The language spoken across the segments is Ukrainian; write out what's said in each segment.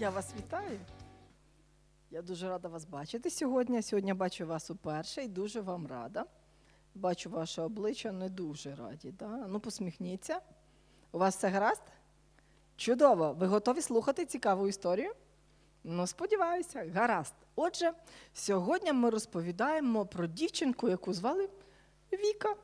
Я вас вітаю. Я дуже рада вас бачити сьогодні. Сьогодні бачу вас уперше і дуже вам рада. Бачу ваше обличчя не дуже раді. Да? Ну, посміхніться. У вас все гаразд? Чудово. Ви готові слухати цікаву історію? Ну, сподіваюся, гаразд. Отже, сьогодні ми розповідаємо про дівчинку, яку звали Віка.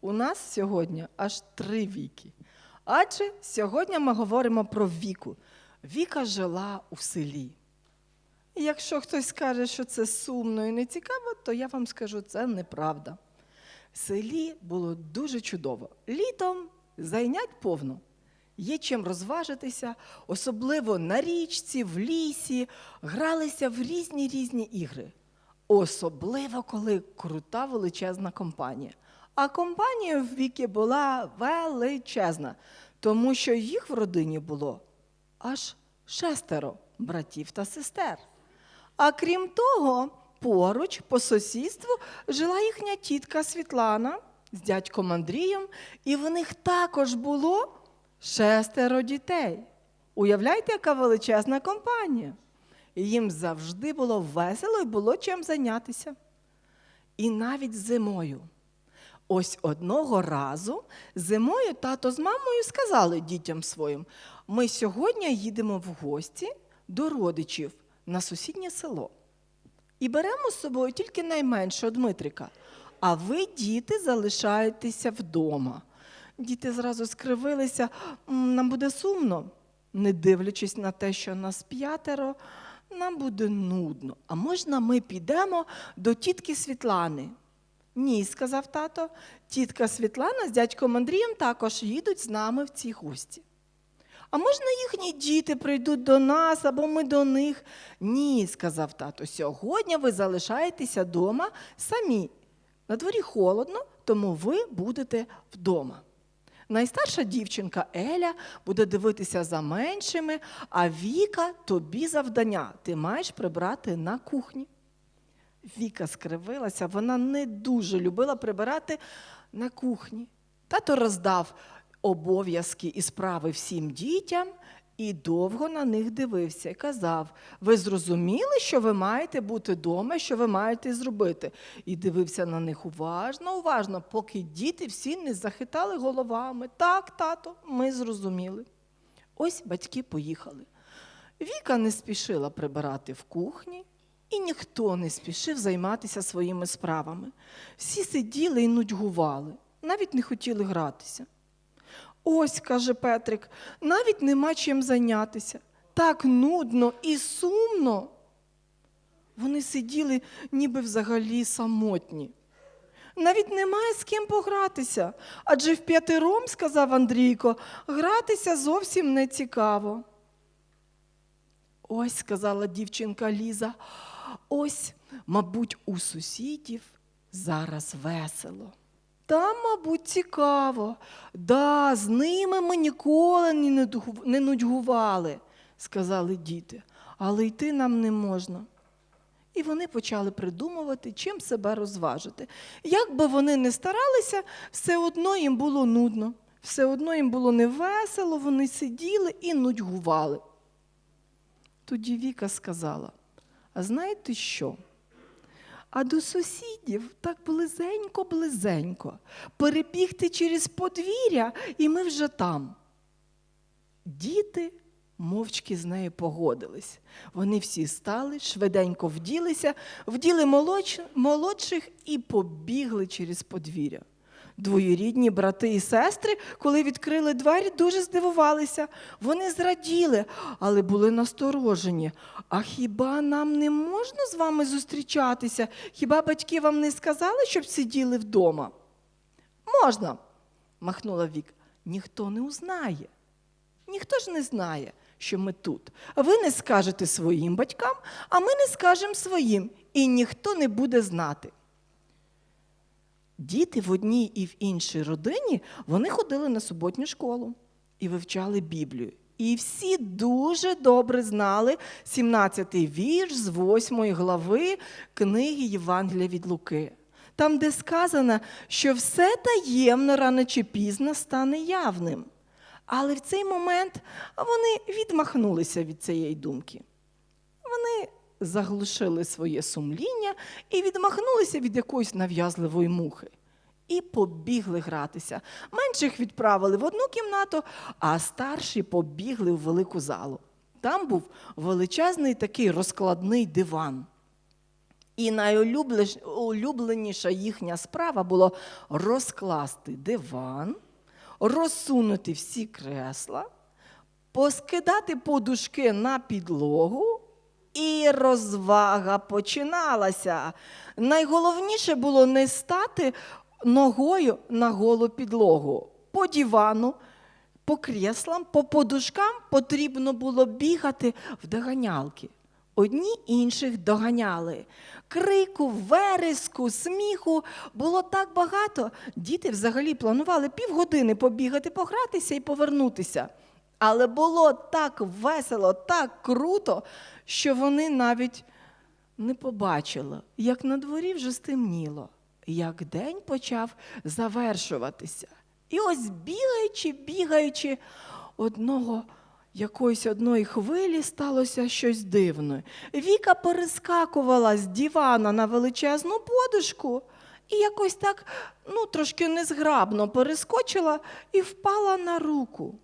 У нас сьогодні аж три віки. Адже сьогодні ми говоримо про віку. Віка жила у селі. І якщо хтось скаже, що це сумно і нецікаво, то я вам скажу, це неправда. В селі було дуже чудово. Літом зайнять повно. Є чим розважитися, особливо на річці, в лісі, гралися в різні різні ігри. Особливо, коли крута величезна компанія. А компанія в віки була величезна, тому що їх в родині було аж шестеро братів та сестер. А крім того, поруч по сусідству жила їхня тітка Світлана з дядьком Андрієм, і в них також було шестеро дітей. Уявляєте, яка величезна компанія? Їм завжди було весело і було чим зайнятися. І навіть зимою. Ось одного разу зимою тато з мамою сказали дітям своїм: ми сьогодні їдемо в гості до родичів на сусіднє село. І беремо з собою тільки найменшого Дмитрика. А ви, діти, залишаєтеся вдома. Діти зразу скривилися, нам буде сумно, не дивлячись на те, що нас п'ятеро, нам буде нудно. А можна ми підемо до тітки Світлани? Ні, сказав тато. Тітка Світлана з дядьком Андрієм також їдуть з нами в ці гості. А можна їхні діти прийдуть до нас або ми до них? Ні, сказав тато. Сьогодні ви залишаєтеся вдома самі. На дворі холодно, тому ви будете вдома. Найстарша дівчинка Еля буде дивитися за меншими, а Віка тобі завдання. Ти маєш прибрати на кухні. Віка скривилася, вона не дуже любила прибирати на кухні. Тато роздав обов'язки і справи всім дітям і довго на них дивився і казав: ви зрозуміли, що ви маєте бути вдома, що ви маєте зробити? І дивився на них уважно, уважно, поки діти всі не захитали головами. Так, тато, ми зрозуміли. Ось батьки поїхали. Віка не спішила прибирати в кухні, і ніхто не спішив займатися своїми справами. Всі сиділи і нудьгували, навіть не хотіли гратися. Ось, каже Петрик, навіть нема чим зайнятися. Так нудно і сумно. Вони сиділи, ніби взагалі самотні. Навіть немає з ким погратися, адже в п'ятиром, сказав Андрійко, гратися зовсім не цікаво. Ось, сказала дівчинка Ліза, ось, мабуть, у сусідів зараз весело. Там, мабуть, цікаво. Да, з ними ми ніколи не нудьгували, сказали діти, але йти нам не можна. І вони почали придумувати, чим себе розважити. Як би вони не старалися, все одно їм було нудно, все одно їм було невесело, вони сиділи і нудьгували. Тоді Віка сказала: А знаєте що? А до сусідів так близенько-близенько. Перебігти через подвір'я, і ми вже там. Діти мовчки з нею погодились. Вони всі стали, швиденько вділися, вділи молодших і побігли через подвір'я. Двоюрідні брати і сестри, коли відкрили двері, дуже здивувалися. Вони зраділи, але були насторожені. А хіба нам не можна з вами зустрічатися? Хіба батьки вам не сказали, щоб сиділи вдома? Можна, махнула Вік. Ніхто не узнає. Ніхто ж не знає, що ми тут. Ви не скажете своїм батькам, а ми не скажемо своїм, і ніхто не буде знати. Діти в одній і в іншій родині вони ходили на суботню школу і вивчали Біблію. І всі дуже добре знали 17-й вірш з 8 глави книги Євангелія від Луки. Там, де сказано, що все таємно рано чи пізно стане явним. Але в цей момент вони відмахнулися від цієї думки. Вони заглушили своє сумління і відмахнулися від якоїсь нав'язливої мухи. І побігли гратися. Менших відправили в одну кімнату, а старші побігли в велику залу. Там був величезний такий розкладний диван. І найулюбленіша їхня справа було розкласти диван, розсунути всі кресла, поскидати подушки на підлогу, і розвага починалася. Найголовніше було не стати ногою на голу підлогу. По дивану, по креслам, по подушкам потрібно було бігати в доганялки. Одні інших доганяли. Крику, вереску, сміху було так багато. Діти взагалі планували півгодини побігати, погратися і повернутися. Але було так весело, так круто, що вони навіть не побачили, як на дворі вже стемніло, як день почав завершуватися. І ось бігаючи, бігаючи, одного якоїсь одної хвилі сталося щось дивне. Віка перескакувала з дивана на величезну подушку і якось так ну, трошки незграбно перескочила і впала на руку.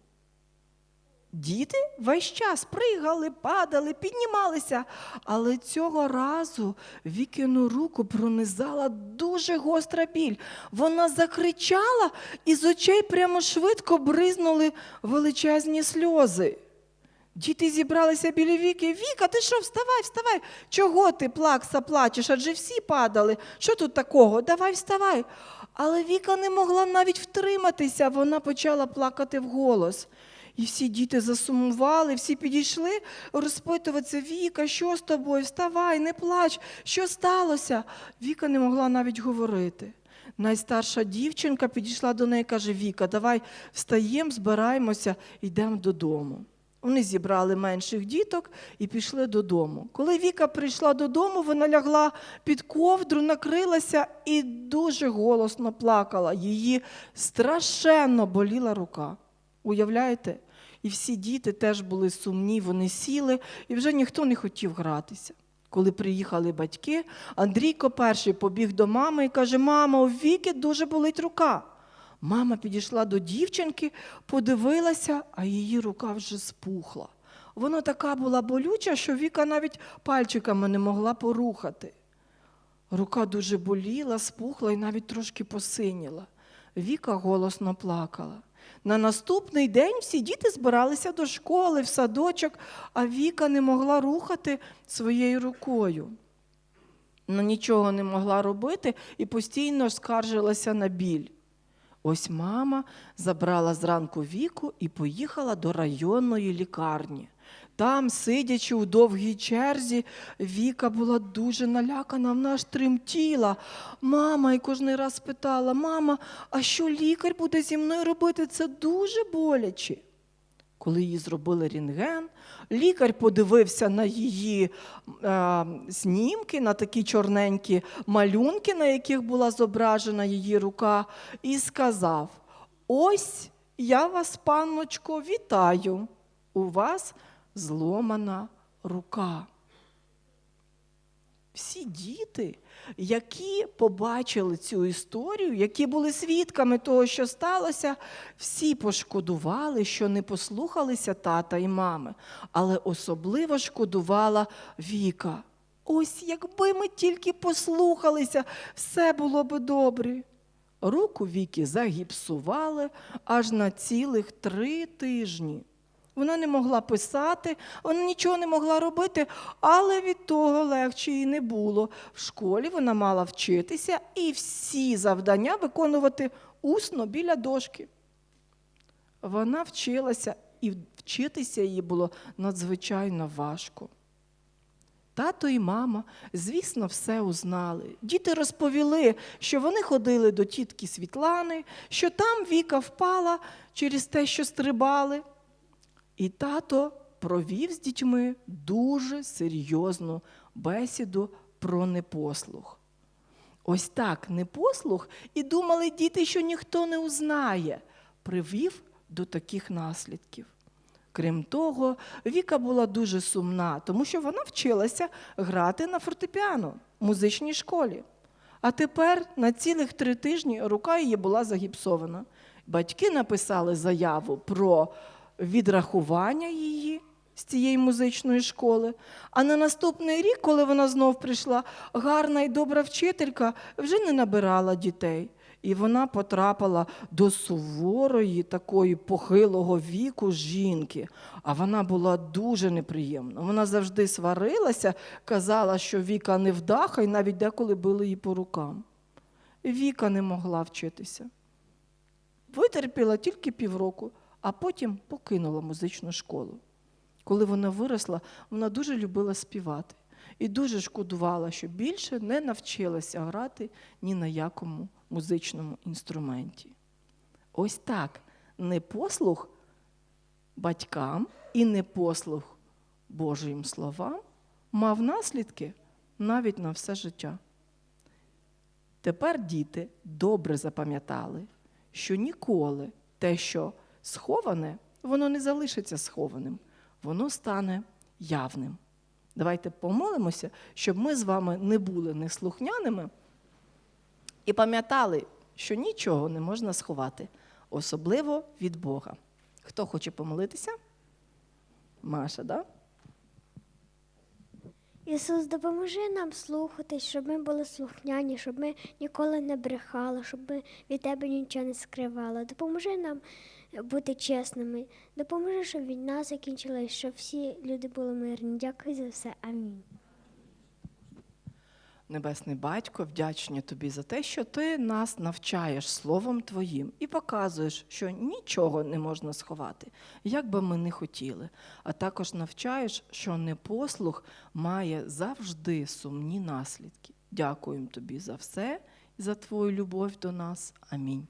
Діти весь час пригали, падали, піднімалися, але цього разу Вікину руку пронизала дуже гостра біль. Вона закричала, і з очей прямо швидко бризнули величезні сльози. Діти зібралися біля Віки. Віка, ти що, вставай, вставай. Чого ти плакса плачеш? Адже всі падали. Що тут такого? Давай вставай. Але Віка не могла навіть втриматися, вона почала плакати вголос. І всі діти засумували, всі підійшли розпитуватися, Віка, що з тобою? Вставай, не плач, що сталося? Віка не могла навіть говорити. Найстарша дівчинка підійшла до неї і каже: Віка, давай встаємо, збираємося, йдемо додому. Вони зібрали менших діток і пішли додому. Коли Віка прийшла додому, вона лягла під ковдру, накрилася і дуже голосно плакала. Її страшенно боліла рука. Уявляєте? І всі діти теж були сумні, вони сіли, і вже ніхто не хотів гратися. Коли приїхали батьки, Андрійко перший побіг до мами і каже: Мама, у Віки дуже болить рука. Мама підійшла до дівчинки, подивилася, а її рука вже спухла. Вона така була болюча, що Віка навіть пальчиками не могла порухати. Рука дуже боліла, спухла і навіть трошки посиніла. Віка голосно плакала. На наступний день всі діти збиралися до школи, в садочок, а Віка не могла рухати своєю рукою. Ну, нічого не могла робити і постійно скаржилася на біль. Ось мама забрала зранку віку і поїхала до районної лікарні. Там, сидячи у довгій черзі, Віка була дуже налякана, вона аж тремтіла. Мама і кожен раз питала: Мама, а що лікар буде зі мною робити? Це дуже боляче. Коли їй зробили рентген, лікар подивився на її е, знімки, на такі чорненькі малюнки, на яких була зображена її рука, і сказав: Ось я вас, панночко, вітаю. У вас зломана рука. Всі діти, які побачили цю історію, які були свідками того, що сталося, всі пошкодували, що не послухалися тата і мами, але особливо шкодувала Віка. Ось якби ми тільки послухалися, все було би добре. Руку Віки загіпсували аж на цілих три тижні. Вона не могла писати, вона нічого не могла робити, але від того легше їй не було. В школі вона мала вчитися і всі завдання виконувати усно біля дошки. Вона вчилася, і вчитися їй було надзвичайно важко. Тато і мама, звісно, все узнали. Діти розповіли, що вони ходили до тітки Світлани, що там Віка впала через те, що стрибали. І тато провів з дітьми дуже серйозну бесіду про непослух. Ось так непослух, і думали діти, що ніхто не узнає, привів до таких наслідків. Крім того, Віка була дуже сумна, тому що вона вчилася грати на фортепіано в музичній школі. А тепер на цілих три тижні рука її була загіпсована. Батьки написали заяву про відрахування її з цієї музичної школи. А на наступний рік, коли вона знов прийшла, гарна і добра вчителька вже не набирала дітей. І вона потрапила до суворої, такої похилого віку жінки. А вона була дуже неприємна. Вона завжди сварилася, казала, що Віка невдаха, і навіть деколи били її по рукам. Віка не могла вчитися. Витерпіла тільки півроку, а потім покинула музичну школу. Коли вона виросла, вона дуже любила співати і дуже шкодувала, що більше не навчилася грати ні на якому музичному інструменті. Ось так непослух батькам і непослух Божим словам мав наслідки навіть на все життя. Тепер діти добре запам'ятали, що ніколи те, що сховане, воно не залишиться схованим, воно стане явним. Давайте помолимося, щоб ми з вами не були неслухняними і пам'ятали, що нічого не можна сховати, особливо від Бога. Хто хоче помолитися? Маша, да? Ісус, допоможи нам слухати, щоб ми були слухняні, щоб ми ніколи не брехали, щоб ми від тебе нічого не скривали. Допоможи нам бути чесними. Допоможи, щоб війна закінчилась, щоб всі люди були мирні. Дякую за все. Амінь. Небесний Батько, вдячні тобі за те, що ти нас навчаєш Словом Твоїм і показуєш, що нічого не можна сховати, як би ми не хотіли. А також навчаєш, що непослух має завжди сумні наслідки. Дякуємо тобі за все і за твою любов до нас. Амінь.